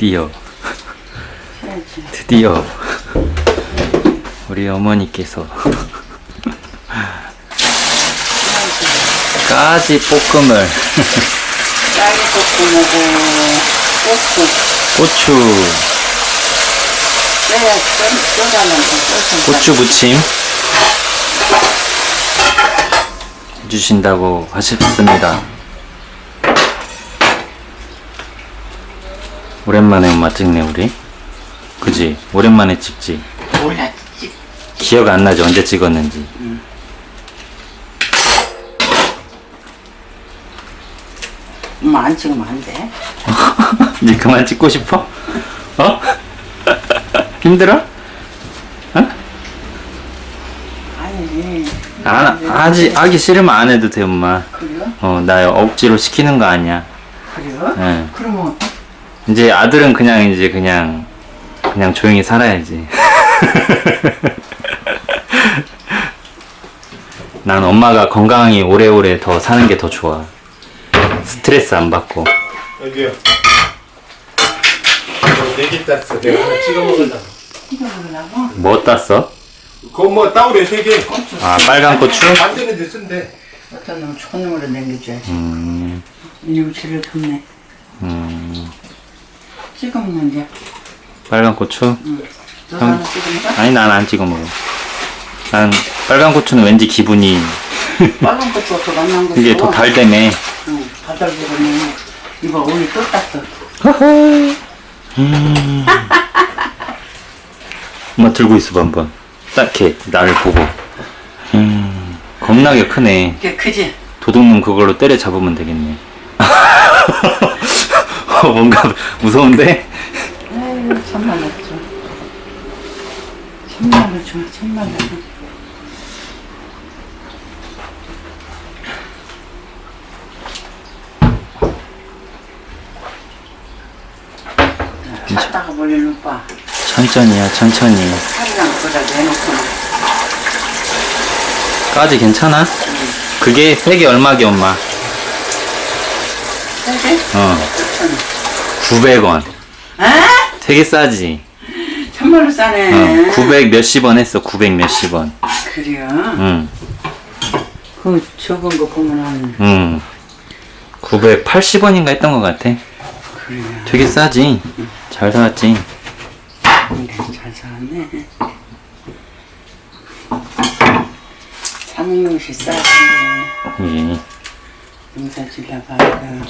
드디어. 드디어. 우리 어머니께서. 까지 볶음을. 쌀이 볶음하고 고추. 고추 쪄야만 고추 무침. 해주신다고 하셨습니다. 오랜만에 엄마 찍네 우리. 그지? 오랜만에 찍지. 몰라. 찍- 기억 안 나지 언제 찍었는지. 엄마 안 찍으면 안 돼. 이제 그만 찍고 싶어? 어? 힘들어? 어? 아니. 안, 하지, 하기 싫으면 안 해도 돼, 엄마. 그래요? 어, 나 억지로 시키는 거 아니야. 그래요? 예. 이제 아들은 그냥 이제 그냥, 그냥 조용히 살아야지. 난 엄마가 건강히 오래오래 더 사는 게 더 좋아. 스트레스 안 받고. 여기요. 네개 땄어. 내가 하나 찍어 먹으려고. 이거 먹으려고? 뭐 땄어? 그거 뭐 따오래 세 개. 아, 빨간 고추? 만드는데 쓴대. 어떤 놈 좋은 놈으로 남겨줘야지. 음, 이웃을 돕네. 음, 찍어 먹는데. 빨간 고추? 하나 찍어 먹어? 아니, 난 안 찍어 먹어. 난 빨간 고추는 왠지 기분이 빨간 고추가 더 맛난 거 이게 더 달다며. 응, 바닥으로는 이거 오늘 또 땄어. 음. 엄마 들고 있어봐 한번. 딱해 나를 보고. 음, 겁나게 크네. 이게 크지? 도둑놈 그걸로 때려 잡으면 되겠네. 어, 뭔가 무서운데? 아유, 참말로 줘. 참말로 줘, 참말로 줘. 찾다가 버리는 오빠 천천히야 천천히. 살이랑 끓여도 해놓고 까지 괜찮아? 그게 세개 얼마게 엄마? 어, 괜찮아 900원. 아? 되게 싸지? 참말로 싸네 어, 900 몇십 원 했어. 900 몇십 원. 그래요? 응, 그 적은 거 보면 한 응. 980원인가 했던 것 같아. 그래요 되게 싸지? 잘 사왔지? 근데 잘 사왔네 사먹는 것이 싸지 예. 농사 질러봐 이거 에이구.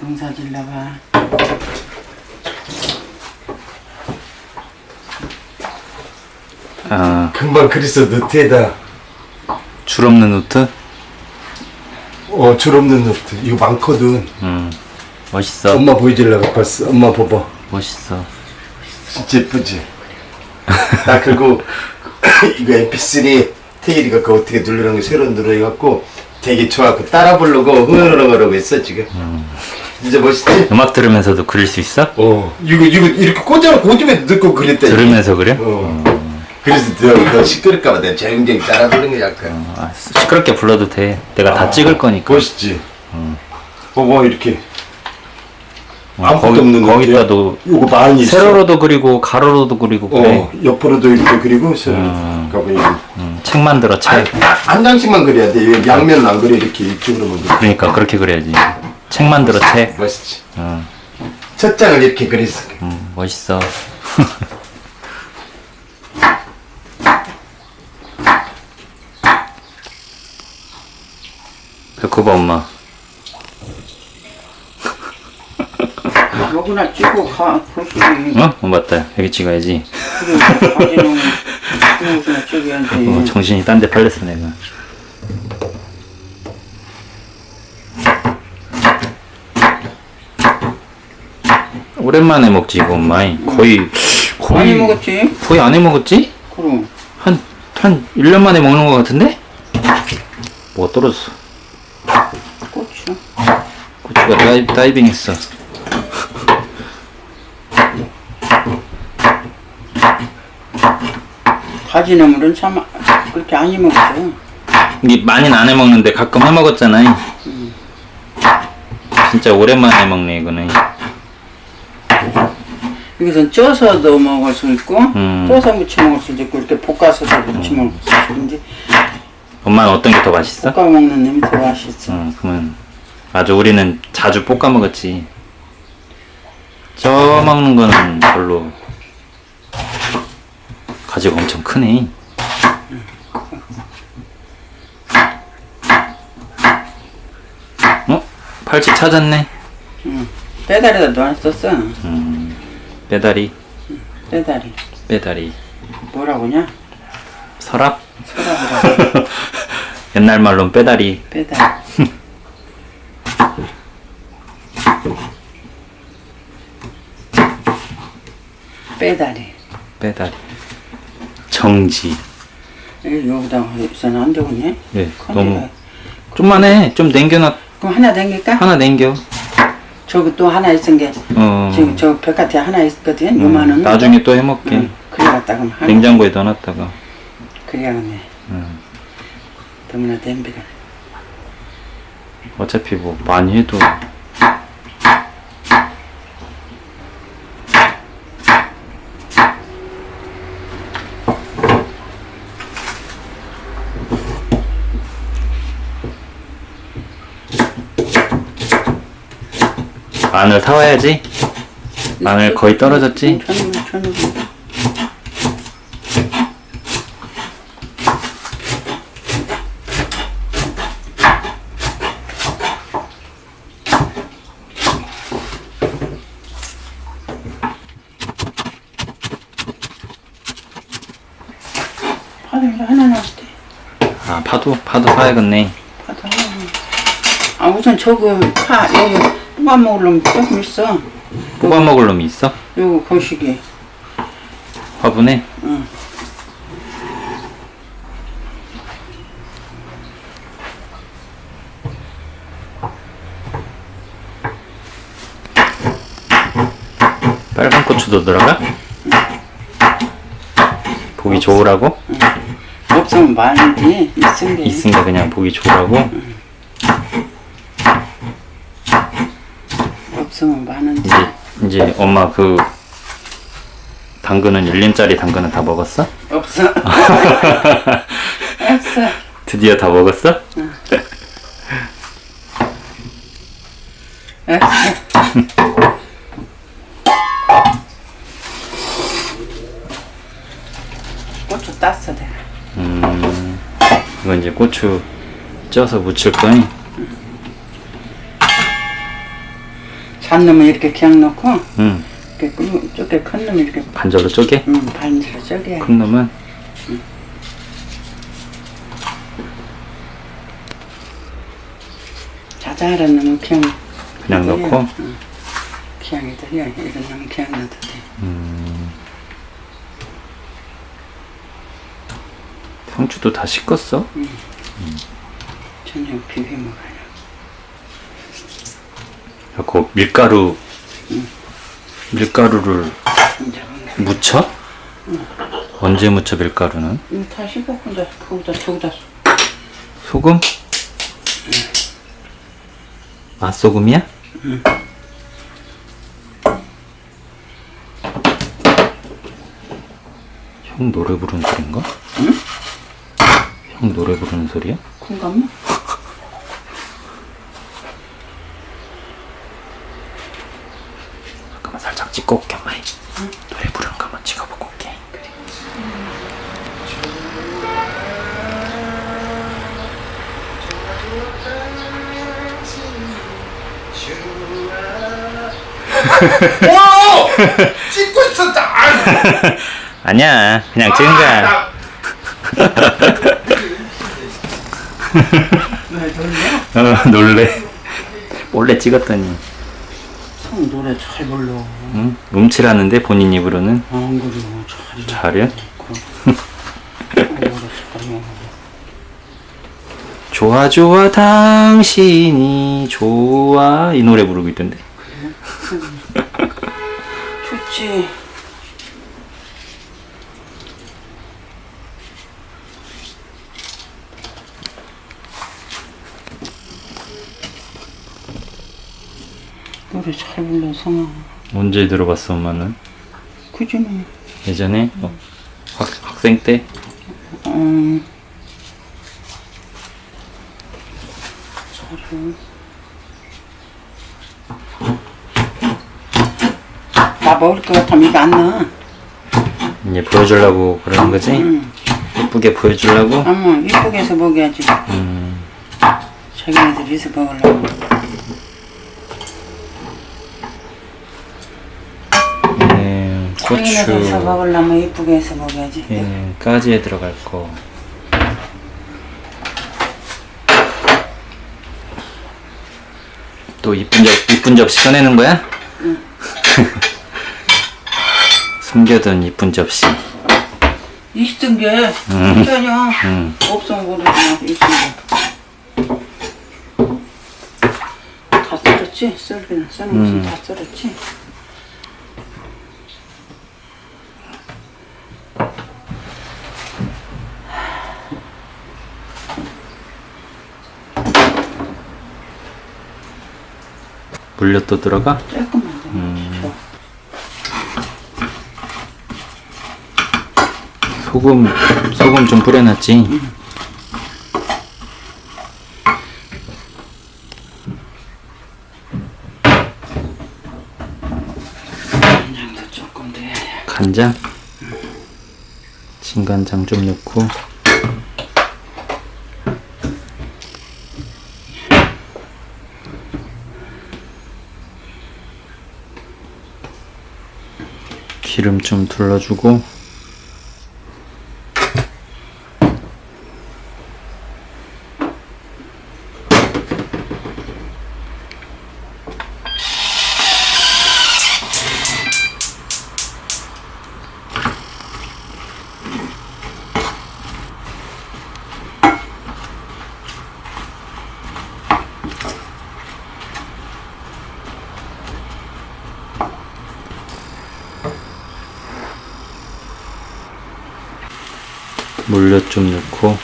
농사 질러봐 아, 금방 그리스 노트에다 줄 없는 노트? 어, 줄 없는 노트. 이거 많거든. 응. 멋있어. 엄마 보여주려고 봤어. 엄마 봐봐. 멋있어. 진짜 예쁘지? 나 그리고 이거 mp3 테일이가 그 어떻게 누르는 거 새로 누르해갖고 되게 좋아하고 따라 부르고 흥얼흥얼하고 있어 지금. 진짜 멋있지? 음악 들으면서도 그릴 수 있어? 어. 이거 이거 이렇게 꽂아놓고 오줌에 넣고 그랬대. 들으면서 그래? 어. 그래서 너, 너 시끄럽까봐 내가 조용조용히 따라 부르는 거 약간. 아, 시끄럽게 불러도 돼. 내가 다 찍을 거니까. 멋있지? 어, 뭐 이렇게. 어, 아무것도 거기- 없는 거기다도 요거 많이 있어. 세로로도 그리고 가로로도 그리고 그래. 어, 옆으로도 이렇게 그리고 세로. 음. 그러니까 뭐. 음, 책 만들어 책. 한, 한 장씩만 그려야 돼. 이거 양면은 안 그려 이렇게 이쪽으로만 그려. 그러니까 그렇게 그려야지. 책 만들어 책. 멋있지? 어, 첫 장을 이렇게 그렸어. 음, 멋있어. 그거 봐 엄마. 여기나 찍고 가 보시지 어? 어 맞다. 여기 찍어야지. 가지는 어, 정신이 딴 데 팔렸어 내가. 오랜만에 먹지 이거 엄마. 거의 거의 많이 먹었지? 거의 안 해 먹었지? 그럼 한, 한 1년 만에 먹는 것 같은데? 뭐가 떨어졌어. 고추 고추가 다이, 다이빙 했어. 가지나물은 참 그렇게 안 해먹죠 이게 많이는 안 해 먹는데 가끔 해 먹었잖아. 진짜 오랜만에 먹네 이거는. 여기서 쪄서도 먹을 수 있고 음. 쪄서 무쳐 먹을 수도 있고 이렇게 볶아서도 무쳐 먹을 수 있는지 엄마는 어떤 게 더 맛있어? 볶아 먹는 놈이 더 맛있어. 어, 그러면 맞아 우리는 자주 볶아 먹었지. 쪄 먹는 거는 별로 가지가 엄청 크네. 어? 팔찌 찾았네. 빼다리다 놨었어. 음, 빼다리, 빼다리. 빼다리. 뭐라고냐? 서랍? 서랍이라고. 옛날 말로는 빼다리. 빼다리. 빼다리. 빼다리. 정지. 여기 여기다 있어는 안 되겠네. 예, 큰일이야. 너무 좀만 해. 좀 남겨놔. 그럼 하나 댕길까? 하나 남겨. 저기 또 하나 있은 게 어. 지금 저 백화태 하나 있거든. 음, 요만한. 나중에 또 해먹게. 응. 그래 갖다 그럼 하나. 냉장고에 넣어놨다가. 그래야겠네. 음. 너무나 댐비가. 어차피 뭐 많이 해도 마늘 사와야지. 마늘 거의 떨어졌지? 파도 하나. 아 파도 파도 사야겠네. 파도 하나. 아 우선 저거 파 여기 뽑아 먹으려면 조금 있어. 뽑아 먹을 놈이 있어? 요거 거시기. 화분에? 응. 빨간 고추도 들어가? 보기 좋으라고? 없으면 많은데 있은 게. 있으니까 그냥 보기 좋으라고? 없으면 많은데. 이제 엄마 그 당근은 1년짜리 당근은 다 먹었어? 없어. 없어. 드디어 다 먹었어? 없어. 고추 땄어 내가. 음, 이거 이제 고추 쪄서 무칠 거니? 잔 놈은 이렇게 그냥 넣고 응, 이렇게 끄- 쪼개 큰 놈은 이렇게 반절로 쪼개? 음, 반지로 쪼개. 큰 놈은? 자잘한 놈은 그냥 그냥. 넣고? 응. 그냥 해도 돼. 이런 놈은 그냥 넣어도 돼. 상추도 다 씻었어? 저녁 비벼 먹어요. 그리고 밀가루 밀가루를 묻혀? 언제 묻혀 밀가루는? 이거 다 이제 거기다 저기다 소금? 맛소금이야? 형 노래 부르는 소린가? 형 노래 부르는 소리야? 콩감만 잠깐만 살짝 찍고 올게 엄마 노래 부르는 거 한번 찍어보고 올게 오! 찍고 있었다. 아, 아니야 그냥 찍은 거야 나- 어 놀래 몰래 찍었더니 성 노래 잘 불러. 응? 움찔하는데 본인 입으로는 안 그래요. 잘 잘해? 노래 잘 먹어. 좋아 좋아 당신이 좋아 이 노래 부르고 있던데 좋지. 노래 잘 불러 성아 언제 들어봤어 엄마는? 뭐 예전에? 어, 학, 학생 때? 음. 잘해 나 먹을 것 같으면 입에 안 넣어 이제 보여주려고 그러는 거지? 응. 예쁘게 보여주려고? 어머 이쁘게 해서 먹여야지 음, 자기네들 이서 먹으려고 네, 자기네들이서 고추, 먹으려면 이쁘게 해서 먹여야지 예, 까지에 들어갈 거. 또 이쁜 접 이쁜 접시 꺼내는 거야? 숨겨둔 이쁜 접시. 있은 게 음. 전혀 음. 없으면 모르지만 있은 게다 썰었지? 썰기는 썰는 것은 음. 다 썰었지? 물엿 또 들어가? 조금만 더 음. 줘. 소금 소금 좀 뿌려놨지. 간장도 조금 더 해야 간장, 진간장 좀 넣고. 기름 좀 둘러주고 물엿 좀 넣고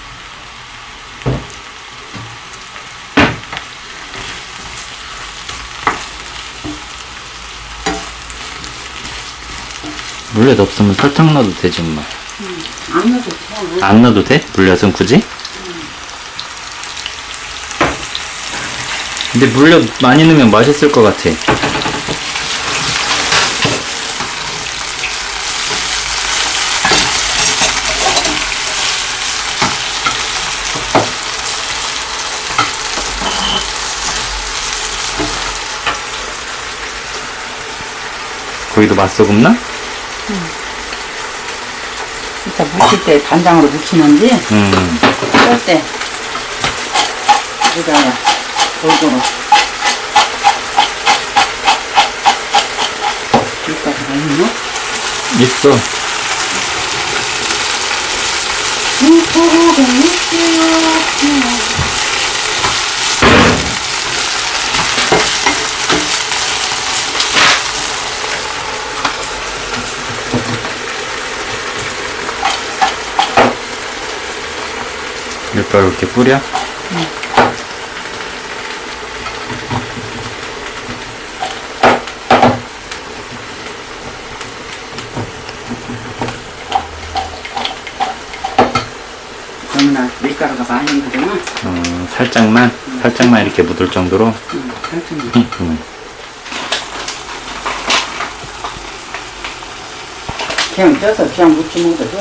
물엿 없으면 설탕 넣어도 되지 엄마 안 넣어도 돼. 안 넣어도 돼? 물엿은 굳이? 근데 물엿 많이 넣으면 맛있을 것 같아 맛소금 나? 이따 무칠 때 간장으로 무치는지 음. 썰때 여기다가 골고루 여기까지가 있나? 있어. 무토가 됐어요. 밀가루 이렇게 뿌려? 그러면 밀가루가 많이 묻으면 어, 살짝만, 살짝만 이렇게 묻을 정도로. 음, 살짝 응, 응. 그냥 쪄서 그냥 무치 먹어도 돼.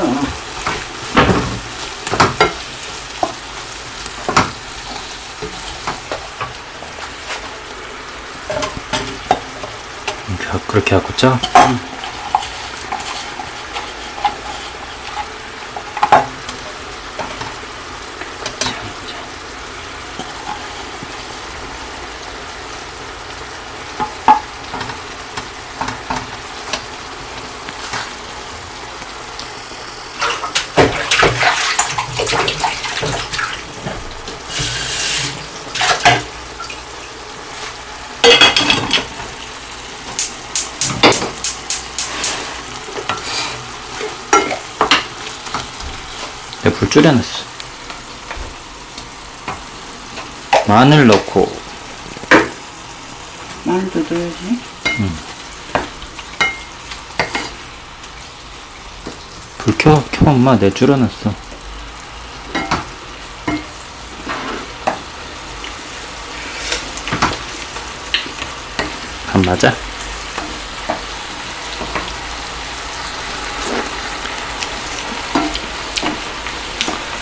이렇게 하- 그렇게 하고 쪄? 내 줄여놨어. 마늘 넣고 마늘도 넣어야지. 불 켜, 켜, 엄마. 내 줄여놨어. 간 맞아?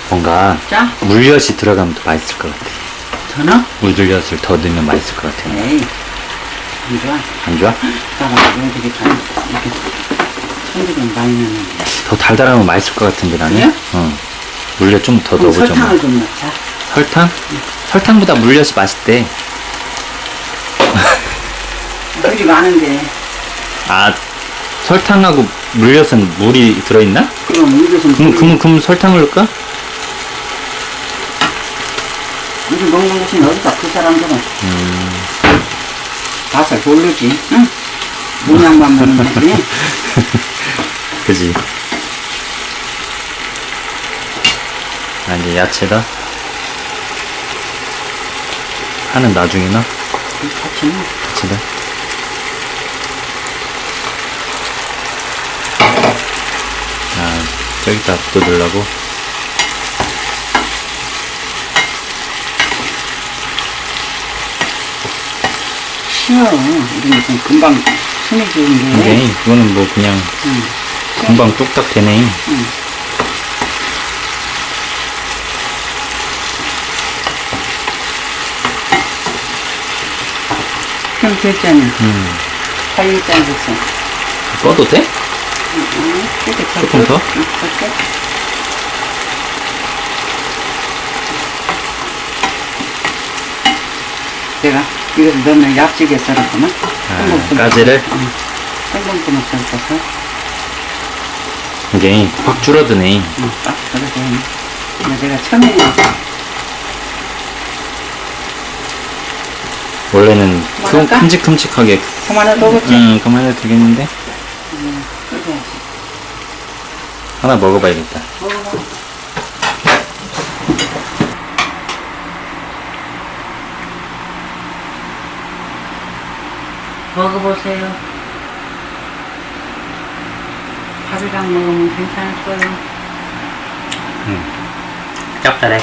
뭔가 자, 물엿이 들어가면 더 맛있을 것 같아. 더 넣어? 물엿을 더 넣으면 맛있을 것 같아. 에이, 안 좋아. 안 좋아? 이렇게 많이 넣는데. 더 달달하면 맛있을 것 같은데 나는. 그래요? 어. 물엿 좀 더 그럼 넣어보자. 뭐. 설탕을 좀 넣자. 설탕? 설탕보다 물엿이 맛있대. 물이 많은데. 아, 설탕하고 물엿은 물이 들어있나? 그럼 이것은 그럼, 그럼, 그럼 설탕을 넣을까? 먹는 것이 어디다 그 사람들은 음. 맛을 모르지. 응? 먹는 거지. 그지. 아, 이제 야채다. 하는 나중에 나? 같이 넣어. 같이 다 아, 저기다 또 넣으려고. 쉬워. 이런 것은 금방 게. 이게, 이거는 뭐 그냥 응. 금방 뚝딱 되네. 응. 그럼 됐잖아. 음. 달리장 됐어. 꺼도 돼? 응, 이렇게 더 조금 더? 응. 내가 이거 넣으면 약지게 썰었구나. 아, 가지를? 똥똥똥 썰어서 이게 확 줄어드네. 응, 딱 근데 내가 처음에 원래는 큼, 그만할까? 큼직큼직하게. 그만해도 오겠지? 음, 그만해도 되겠는데? 응, 끓여야지. 하나 먹어봐야겠다. 먹어봐. 먹어보세요. 밥이랑 먹으면 괜찮을 거예요. 짭짤해.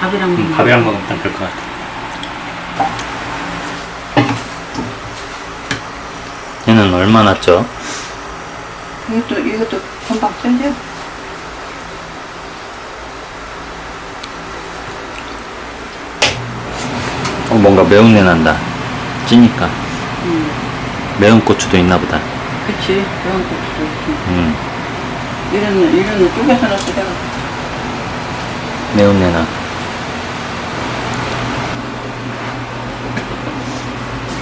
밥이랑 먹으면. 음, 밥이랑 먹으면 딱될것 같아. 얘는 얼마 났죠? 이것도, 이것도 금방 썰죠? 어, 뭔가 매운 내 난다. 찌니까. 응. 매운 고추도 있나 보다. 그치. 매운 고추도 있지. 음, 이런, 이런 쪼개서 넣었어, 내가. 매운 내 나.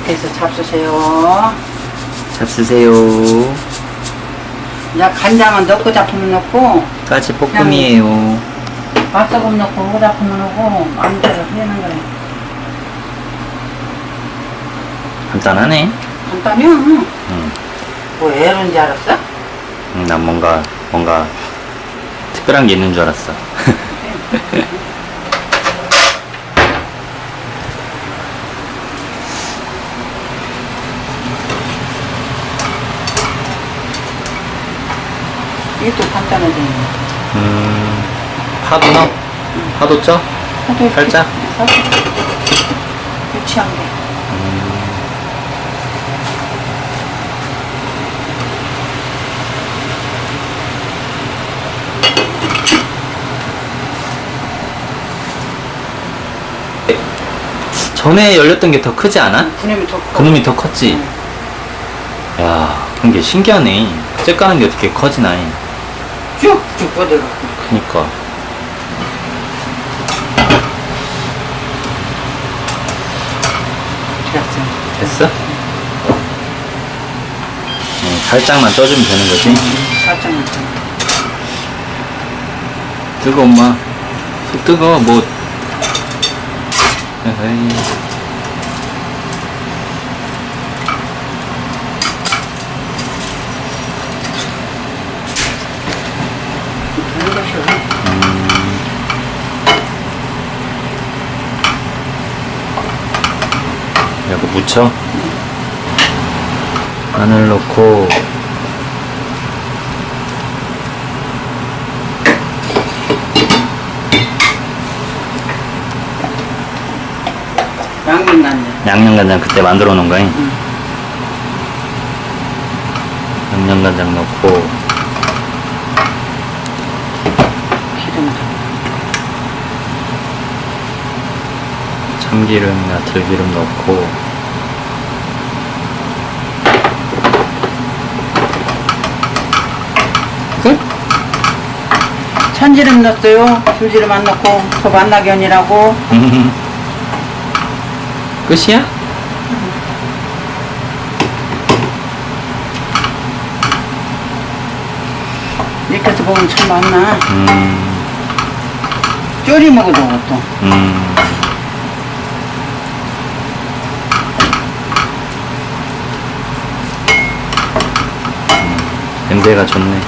그래서 잡수세요. 잡수세요. 야, 간장은 넣고 잡으면 넣고, 까지 볶음이에요. 맛소금 넣고, 그거 잡으면 넣고, 마음대로 해는 거야. 간단하네. 간단해요. 음, 뭐줄 알았어? 음, 난 뭔가, 뭔가 특별한 게 있는 줄 알았어. 이것도 간단하지. 음, 파도 넣어? 파도 쪄? 살짝? 살짝. 유치한 게. 전에 열렸던 게 더 크지 않아? 그놈이 더 커. 그놈이 더 컸지? 야, 그런 게 신기하네. 쬐 까는 게 어떻게 커지나. 쭉쭉 뻗어가. 그니까. 됐어. 됐어? 음, 살짝만 떠주면 되는 거지? 살짝만. 더. 뜨거, 엄마. 속 뜨거, 뭐. 것이 이거 묻혀? 마늘 넣고 양념 간장. 양념간장 그때 만들어 놓은 거잉 양념간장 넣고 기름. 참기름이나 들기름 넣고 끝? 참기름 넣었어요. 들기름 안 넣고 더 만나견이라고. 끝이야? 이렇게 해서 먹으면 참 많나. 음, 쪼리 먹어도 또. 음. 음, 냄새가 좋네.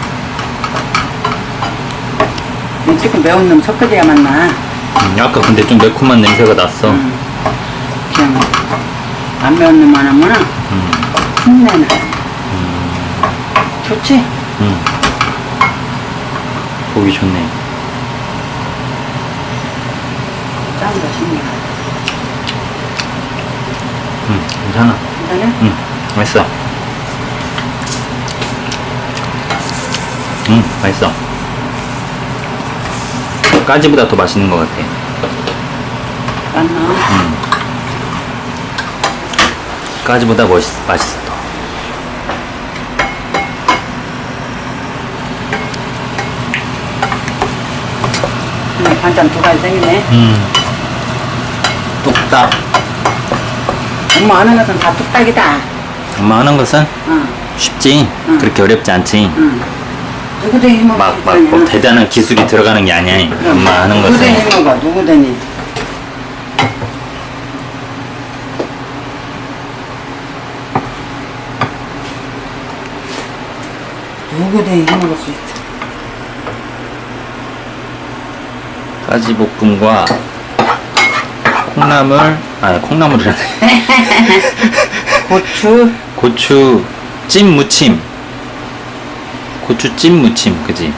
조금 매운 놈 섞어줘야 맞나. 음, 아까 근데 좀 매콤한 냄새가 났어. 음. 그냥 안 매운 놈만 하면은 음, 흉내나. 좋지? 음. 보기 좋네. 짠거 신기해. 음, 괜찮아. 괜찮아? 음, 맛있어. 음, 맛있어. 까지보다 더 맛있는 것 같아. 맞나? 음. 까지보다 멋있, 맛있어. 더. 음, 반찬 두 가지 생기네. 음. 뚝딱. 엄마 하는 것은 다 뚝딱이다. 엄마 하는 것은 응, 쉽지? 응. 그렇게 어렵지 않지? 응. 누구든 힘먹어. 막, 막, 뭐 대단한 기술이 들어가는 게 아니야. 엄마 하는 누구든 것은. 힘먹어. 누구든지. 누구든 힘먹을 수 있어. 까지 볶음과 콩나물, 아니, 콩나물이라네. 고추, 고추 찜 무침. 고추 찜 무침, 그지?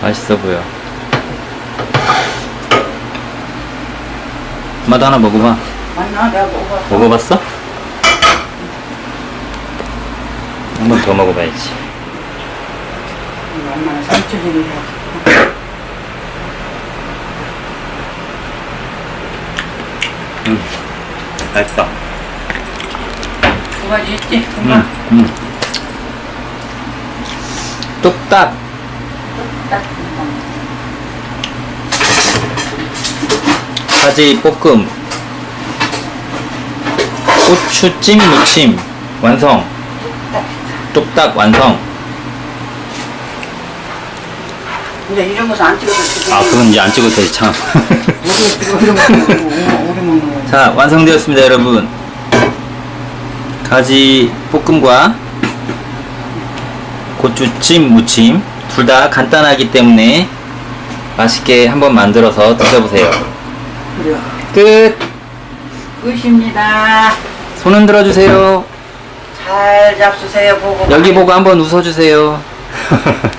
맛있어 보여. 엄마도 하나 먹어봐. 맞나? 내가 먹어봤어. 먹어봤어? 한 번 더 먹어봐야지. 엄마는 삼촌들이 해. 음, 맛있다. 두 가지 있지? 음, 엄마. 음. 뚝딱. 딱. 가지 볶음. 고추찜 무침. 완성. 뚝딱 완성. 근데 이런 것은 안 찍어. 아, 그건 이제 안 찍어도 되지, 참. 거, 먹는 거. 자, 완성되었습니다, 여러분. 가지 볶음과 고추찜 무침. 둘 다 간단하기 때문에 맛있게 한번 만들어서 드셔보세요. 그래요. 끝! 끝입니다. 손 흔들어 주세요. 잘 잡수세요, 보고. 여기 보고 한번 웃어 주세요.